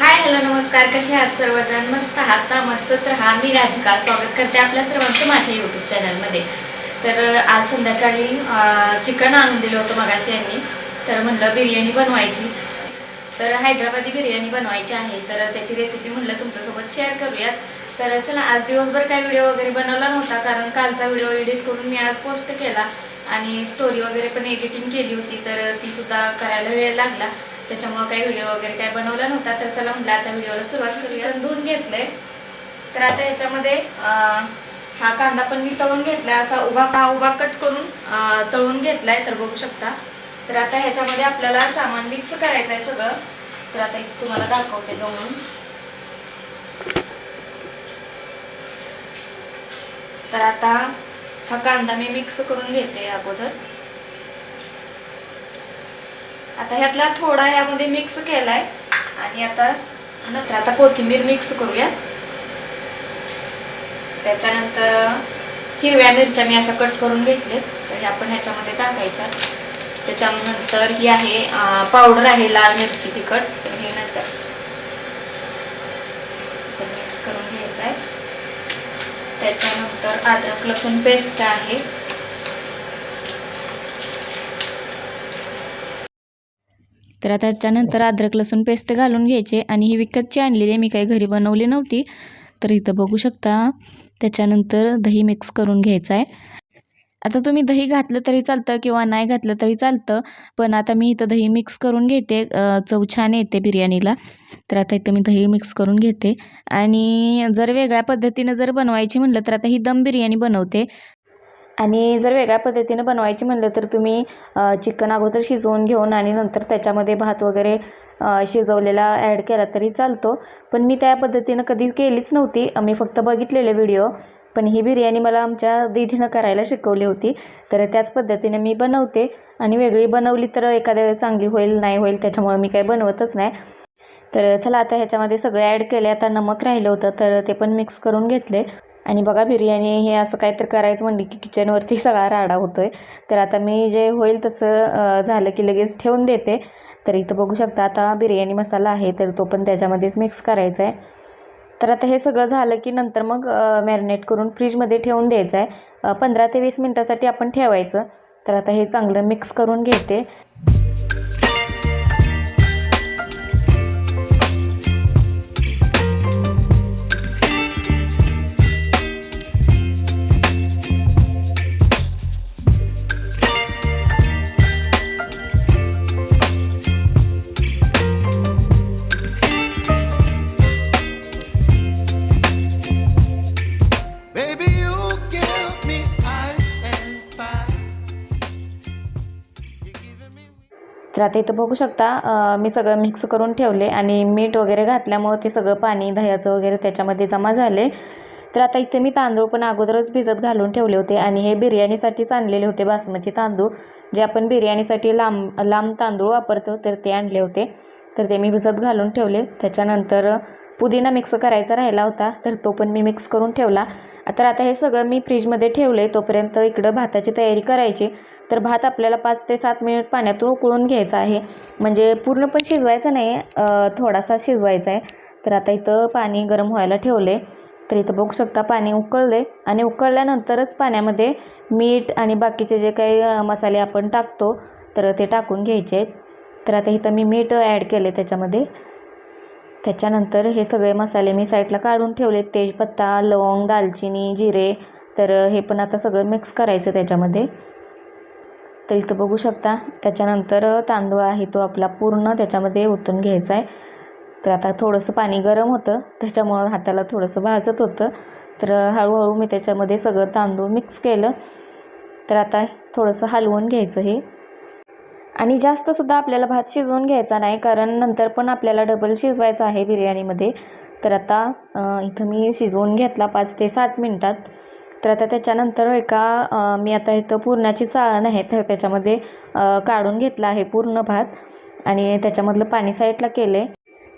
Hi hello नमस्कार. कसे आहात सर्वजण? मस्त आहात ना? मस्तच राहा. मी राधिका. स्वागत करते आपल्या सर्वांचं माझ्या यूट्यूब चॅनलमध्ये तर आज संध्याकाळी चिकन आणून दिलं होतं मगाशी यांनी. तर म्हणलं बिर्याणी बनवायची. तर हैदराबादी बिर्याणी बनवायची आहे. तर त्याची रेसिपी म्हणलं तुमच्यासोबत शेअर करूयात. तर चला आज दिवसभर काय व्हिडिओ वगैरे बनवला नव्हता कारण कालचा व्हिडिओ एडिट करून मी आज पोस्ट केला. आणि स्टोरी वगैरे पण एडिटिंग केली होती तर ती सुद्धा करायला वेळ लागला. त्याच्यामुळं काही व्हिडिओ वगैरे काय बनवला नव्हता तर चला म्हटलं आता व्हिडिओला सुरुवात करूया. धुवून घेतलंय. तर आता ह्याच्यामध्ये अं, हा कांदा पण मी तळून घेतलाय. असा उभा का उभा कट करून तळून घेतलाय तर बघू शकता. तर आता ह्याच्यामध्ये आपल्याला सामान मिक्स करायचं आहे सगळं. तर आता एक तुम्हाला दाखवते जवळून तर आता हा कांदा मी मिक्स करून घेते अगोदर. आता ह्यातला थोडा ह्यामध्ये मिक्स केलाय. आणि आता नंतर आता कोथिंबीर मिक्स करूया. त्याच्यानंतर हिरव्या मिरच्या मी अशा कट करून घेतलेत. तर ह्या पण ह्याच्यामध्ये टाकायच्या. त्याच्यानंतर ही आहे पावडर आहे लाल मिरची तिखट. तर हे नंतर मिक्स करून घ्यायचं आहे त्याच्यानंतर अद्रक लसूण पेस्ट आहे. तर आता त्याच्यानंतर अद्रक लसूण पेस्ट घालून घ्यायचे आणि ही विकतची आणलेली आहे. मी काही घरी बनवली नव्हती. तर इथं बघू शकता त्याच्यानंतर दही मिक्स करून घ्यायचं आहे. आता तुम्ही दही घातलं तरी चालतं किंवा नाही घातलं तरी चालतं पण आता मी इथं दही मिक्स करून घेते. चव छान येते बिर्याणीला. तर आता इथं मी दही मिक्स करून घेते. आणि जर वेगळ्या पद्धतीनं जर बनवायची म्हणलं तर आता ही दम बिर्याणी बनवते. आणि जर वेगळ्या पद्धतीनं बनवायची म्हणलं तर तुम्ही चिकन अगोदर शिजवून घेऊन आणि नंतर त्याच्यामध्ये भात वगैरे शिजवलेला ॲड केला तरी चालतो. पण मी त्या पद्धतीनं कधी केलीच नव्हती. मी फक्त बघितलेले व्हिडिओ पण ही बिर्याणी मला आमच्या दिदीनं करायला शिकवली होती. तर त्याच पद्धतीने मी बनवते. आणि वेगळी बनवली तर एखाद्या वेळेस चांगली होईल नाही होईल त्याच्यामुळे मी काही बनवतच नाही. तर चला आता ह्याच्यामध्ये सगळं ॲड केले आता नमक राहिलं होतं तर ते पण मिक्स करून घेतले. आणि बघा बिर्याणी हे असं काहीतरी करायचं म्हणलं की किचनवरती सगळा राडा होतो आहे तर आता मी जे होईल तसं झालं की लगेच ठेवून देते. तर इथं बघू शकता आता बिर्याणी मसाला आहे तर तो पण त्याच्यामध्येच मिक्स करायचा आहे. तर आता हे सगळं झालं की नंतर मग मॅरिनेट करून फ्रीजमध्ये ठेवून द्यायचं आहे. पंधरा ते वीस मिनटासाठी आपण ठेवायचं. तर आता हे चांगलं मिक्स करून घेते. तर आता इथं बघू शकता मी सगळं मिक्स करून ठेवले आणि मीठ वगैरे घातल्यामुळं ते सगळं पाणी दह्याचं वगैरे त्याच्यामध्ये जमा झाले. तर आता इथे मी तांदूळ पण अगोदरच भिजत घालून ठेवले होते आणि हे बिर्याणीसाठीच आणलेले होते बासमती तांदूळ. जे आपण बिर्याणीसाठी लांब लांब तांदूळ वापरतो तर ते आणले होते. तर ते मी भिजत घालून ठेवले. त्याच्यानंतर पुदिना मिक्स करायचा राहिला होता तर तो पण मी मिक्स करून ठेवला. तर आता हे सगळं मी फ्रीजमध्ये ठेवले तोपर्यंत इकडं भाताची तयारी करायची. तर भात आपल्याला पाच ते सात मिनिट पाण्यातून उकळून घ्यायचा आहे. म्हणजे पूर्ण पण शिजवायचं नाही थोडासा शिजवायचा आहे. तर आता इथं पाणी गरम व्हायला ठेवले तर इथं बघू शकता पाणी उकळले आणि उकळल्यानंतरच पाण्यामध्ये मीठ आणि बाकीचे जे काही मसाले आपण टाकतो तर ते टाकून घ्यायचे आहेत. तर आता इथं मी मीठ ॲड केले त्याच्यामध्ये. त्याच्यानंतर हे सगळे मसाले मी साईडला काढून ठेवले तेजपत्ता लवंग दालचिनी जिरे तर हे पण आता सगळं मिक्स करायचं त्याच्यामध्ये. तर इथं बघू शकता. त्याच्यानंतर तांदूळ आहे तो आपला पूर्ण त्याच्यामध्ये ओतून घ्यायचा आहे. तर आता थोडंसं पाणी गरम होतं. त्याच्यामुळं हाताला थोडंसं भाजत होतं. तर हळूहळू मी त्याच्यामध्ये सगळं तांदूळ मिक्स केलं. तर आता थोडंसं हलवून घ्यायचं हे. आणि जास्तसुद्धा आपल्याला भात शिजवून घ्यायचा नाही कारण नंतर पण आपल्याला डबल शिजवायचं आहे बिर्याणीमध्ये. तर आता इथं मी शिजवून घेतला पाच ते सात मिनटात. तर आता त्याच्यानंतर एका मी आता इथं पुरणाची चाळण आहे तर त्याच्यामध्ये काढून घेतला आहे पूर्ण भात आणि त्याच्यामधलं पाणी साईडला केले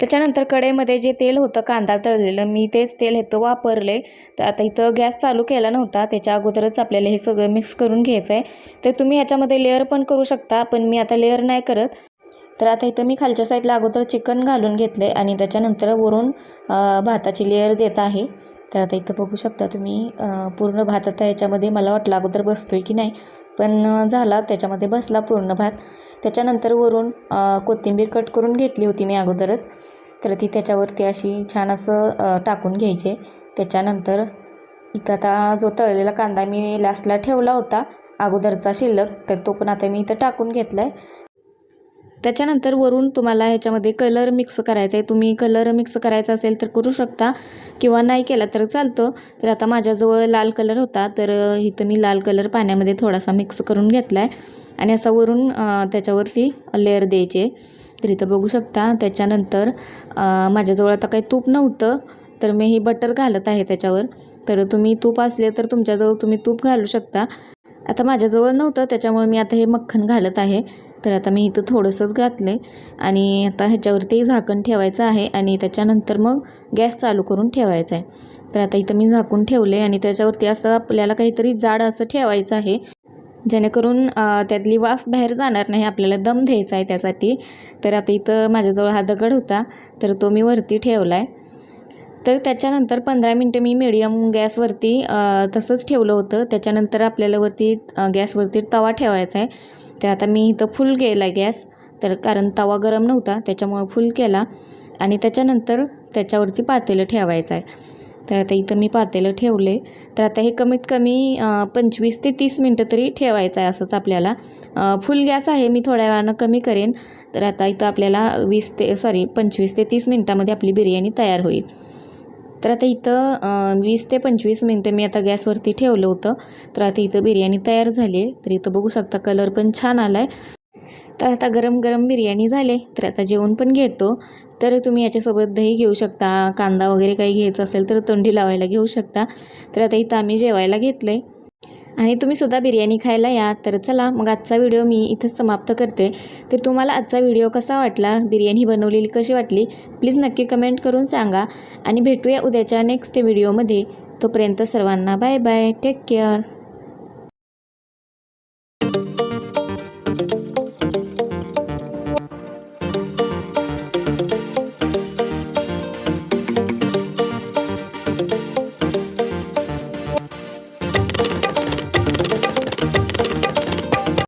त्याच्यानंतर कढईमध्ये जे तेल होतं कांदा तळलेलं मी तेच तेल इथं वापरले तर आता इथं गॅस चालू केला नव्हता त्याच्या अगोदरच आपल्याला हे सगळं मिक्स करून घ्यायचं आहे तर तुम्ही ह्याच्यामध्ये लेअर पण करू शकता पण मी आता लेअर नाही करत. तर आता इथं मी खालच्या साईडला अगोदर चिकन घालून घेतले आणि त्याच्यानंतर वरून भाताची लेअर देत आहे. तर आता इथं बघू शकता तुम्ही पूर्ण भात आता याच्यामध्ये मला वाटलं अगोदर बसतो आहे की नाही पण झाला. त्याच्यामध्ये बसला पूर्ण भात. त्याच्यानंतर वरून कोथिंबीर कट करून घेतली होती मी अगोदरच. तर ती त्याच्यावरती अशी छान असं टाकून घ्यायचे. त्याच्यानंतर इथं आता जो तळलेला कांदा मी लास्टला ठेवला होता अगोदरचा शिल्लक तर तो पण आता मी इथं टाकून घेतला आहे त्याच्यानंतर वरून तुम्हाला ह्याच्यामध्ये कलर मिक्स करायचा आहे. तुम्ही कलर मिक्स करायचा असेल तर करू शकता. किंवा नाही केला तर चालतं. तर आता माझ्याजवळ लाल कलर होता. तर इथं मी लाल कलर पाण्यामध्ये थोडासा मिक्स करून घेतला आहे आणि असा वरून त्याच्यावरती लेअर द्यायचे. तर इथं बघू शकता. त्याच्यानंतर माझ्याजवळ आता काही तूप नव्हतं. तर मी हे बटर घालत आहे त्याच्यावर. तर तुम्ही तूप असले तर तुमच्याजवळ तुम्ही तूप घालू शकता. आता माझ्याजवळ नव्हतं. त्याच्यामुळे मी आता हे मक्खन घालत आहे. तर आता मी इथं थोडंसंच घातलं आहे आणि आता ह्याच्यावरती झाकण ठेवायचं आहे आणि त्याच्यानंतर मग गॅस चालू करून ठेवायचा आहे. तर आता इथं मी झाकून ठेवले आणि त्याच्यावरती असं आपल्याला काहीतरी जाड असं ठेवायचं आहे. जेणेकरून त्यातली वाफ बाहेर जाणार नाही आपल्याला दम द्यायचा आहे त्यासाठी. तर आता इथं माझ्याजवळ हा दगड होता तर तो मी वरती ठेवला आहे तर त्याच्यानंतर पंधरा मिनटं मी मिडियम गॅसवरती तसंच ठेवलं होतं. त्याच्यानंतर आपल्याला वरती गॅसवरती तवा ठेवायचा आहे. तर आता मी इथं फुल केला गॅस. तर कारण तवा गरम नव्हता त्याच्यामुळं फुल केला. आणि त्याच्यानंतर त्याच्यावरती पातेलं ठेवायचं आहे. तर आता इथं मी पातेलं ठेवले. तर आता हे कमीत कमी पंचवीस ते तीस मिनटं तरी ठेवायचं आहे असंच आपल्याला. फुल गॅस आहे मी थोड्या वेळानं कमी करेन. तर आता इथं आपल्याला वीस ते सॉरी पंचवीस ते तीस मिनटामध्ये आपली बिर्याणी तयार होईल. तर आता इथं वीस ते पंचवीस मिनटं मी आता गॅसवरती ठेवलं होतं. तर आता इथं बिर्याणी तयार झाली आहे. तर इथं बघू शकता कलर पण छान आला आहे तर आता गरम गरम बिर्याणी झाले. तर आता जेवण पण घेतो. तर तुम्ही याच्यासोबत दही घेऊ शकता कांदा वगैरे काही घ्यायचं असेल तर तोंडी लावायला घेऊ शकता. तर आता इथं आम्ही जेवायला घेतलं आहे आणि तुम्ही सुद्धा बिर्याणी खायला या तर चला मग आजचा व्हिडिओ मी इथंच समाप्त करते. तर तुम्हाला आजचा व्हिडिओ कसा वाटला बिर्याणी बनवलेली कशी वाटली प्लीज नक्की कमेंट करून सांगा. आणि भेटूया उद्याच्या नेक्स्ट व्हिडिओमध्ये. तोपर्यंत सर्वांना बाय बाय टेक केअर.